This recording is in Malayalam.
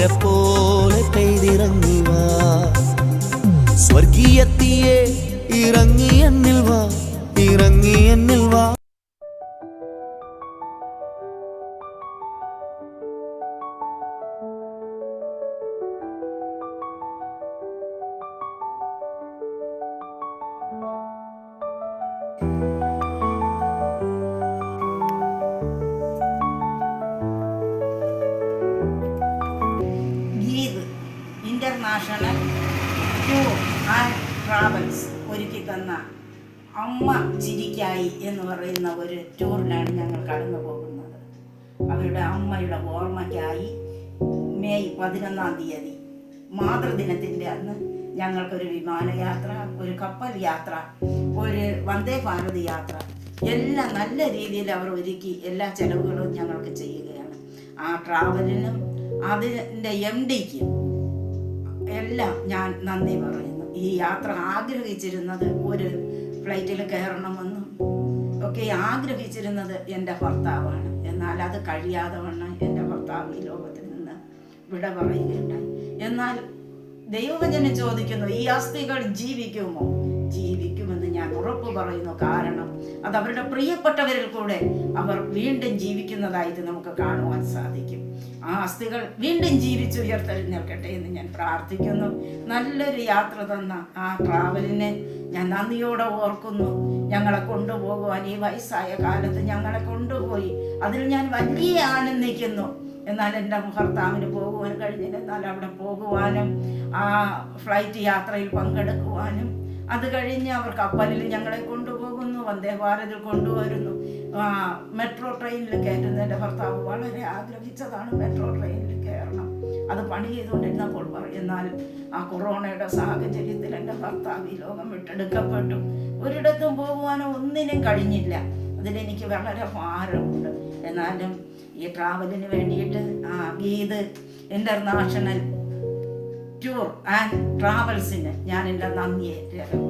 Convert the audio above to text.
മഴ പോലെ പെയ്തിറങ്ങി വാ. സ്വർഗീയത്തിയെ ഇറങ്ങി എന്നിൽ വാ ഇറങ്ങി എന്നിൽ വാ. thank you tour and travels ഒരുക്കി തന്ന അമ്മ ചിരിക്കായി എന്ന് പറയുന്ന ഒരു ടൂറിനാണ് ഞങ്ങൾ കടന്നു പോകുന്നത്. അവരുടെ അമ്മയുടെ ഓർമ്മയ്ക്കായി മെയ് പതിനൊന്നാം തീയതി മാതൃദിനത്തിന്റെ അന്ന് ഞങ്ങൾക്കൊരു വിമാനയാത്ര ഒരു കപ്പൽ യാത്ര ഒരു വന്ദേ ഭാരത് യാത്ര എല്ലാം നല്ല രീതിയിൽ അവർ ഒരുക്കി എല്ലാ ചെലവുകളും ഞങ്ങൾക്ക് ചെയ്യുകയാണ്. ആ ട്രാവലിനും അതിന്റെ എം ഡിക്കും എല്ലാം ഞാൻ നന്ദി പറയുന്നു. ഈ യാത്ര ആഗ്രഹിച്ചിരുന്നത് ഒരു ഫ്ലൈറ്റിൽ കയറണമെന്നും ഒക്കെ ആഗ്രഹിച്ചിരുന്നത് എന്റെ ഭർത്താവാണ്. എന്നാൽ അത് കഴിയാതെ വണ്ണം എന്റെ ഭർത്താവ് ഈ ലോകത്തിൽ നിന്ന് വിട പറയുകയുണ്ടായി. എന്നാൽ ദൈവവചനം ചോദിക്കുന്നു ഈ അസ്ഥികൾ ജീവിക്കുമോ? ജീവിക്കുമെന്ന് ഞാൻ ഉറപ്പ് പറയുന്നു. കാരണം അത് അവരുടെ പ്രിയപ്പെട്ടവരിൽ കൂടെ അവർ വീണ്ടും ജീവിക്കുന്നതായിട്ട് നമുക്ക് കാണുവാൻ സാധിക്കും. ആ അസ്ഥികൾ വീണ്ടും ജീവിച്ചുയർത്തെഴുന്നേൽക്കട്ടെ എന്ന് ഞാൻ പ്രാർത്ഥിക്കുന്നു. നല്ലൊരു യാത്ര തന്ന ആ ട്രാവലിനെ ഞാൻ നന്ദിയോടെ ഓർക്കുന്നു. ഞങ്ങളെ കൊണ്ടുപോകുവാൻ ഈ വയസ്സായ കാലത്ത് ഞങ്ങളെ കൊണ്ടുപോയി. അതിൽ ഞാൻ വലിയ ആനന്ദിക്കുന്നു എന്നാൽ എന്റെ ഭർത്താവിന് പോകുവാൻ കഴിഞ്ഞില്ല. എന്നാൽ അവിടെ പോകുവാനും ആ ഫ്ലൈറ്റ് യാത്രയിൽ പങ്കെടുക്കുവാനും. അത് കഴിഞ്ഞ് അവർ കപ്പലിൽ ഞങ്ങളെ കൊണ്ടുപോകുന്നു വന്ദേ ഭാരതിൽ കൊണ്ടുവരുന്നു. മെട്രോ ട്രെയിനിൽ കയറ്റുന്ന എന്റെ ഭർത്താവ് വളരെ ആഗ്രഹിച്ചതാണ് മെട്രോ ട്രെയിനിൽ കയറണം. അത് പണി ചെയ്തുകൊണ്ടിരുന്നപ്പോൾ പറയും എന്നാൽ ആ കൊറോണയുടെ സാഹചര്യത്തിൽ എന്റെ ഭർത്താവ് ഈ ലോകം വിട്ടെടുക്കപ്പെട്ടു. ഒരിടത്തും പോകുവാനോ ഒന്നിനും കഴിഞ്ഞില്ല. അതിലെനിക്ക് വളരെ ഭാരമുണ്ട്. എന്നാലും ഈ ട്രാവലിന് വേണ്ടിയിട്ട് ഗീത് ഇന്റർനാഷണൽ ടൂർ ആൻഡ് ട്രാവൽസിന് ഞാൻ എന്റെ നന്ദിയെ രേഖപ്പെടുത്തി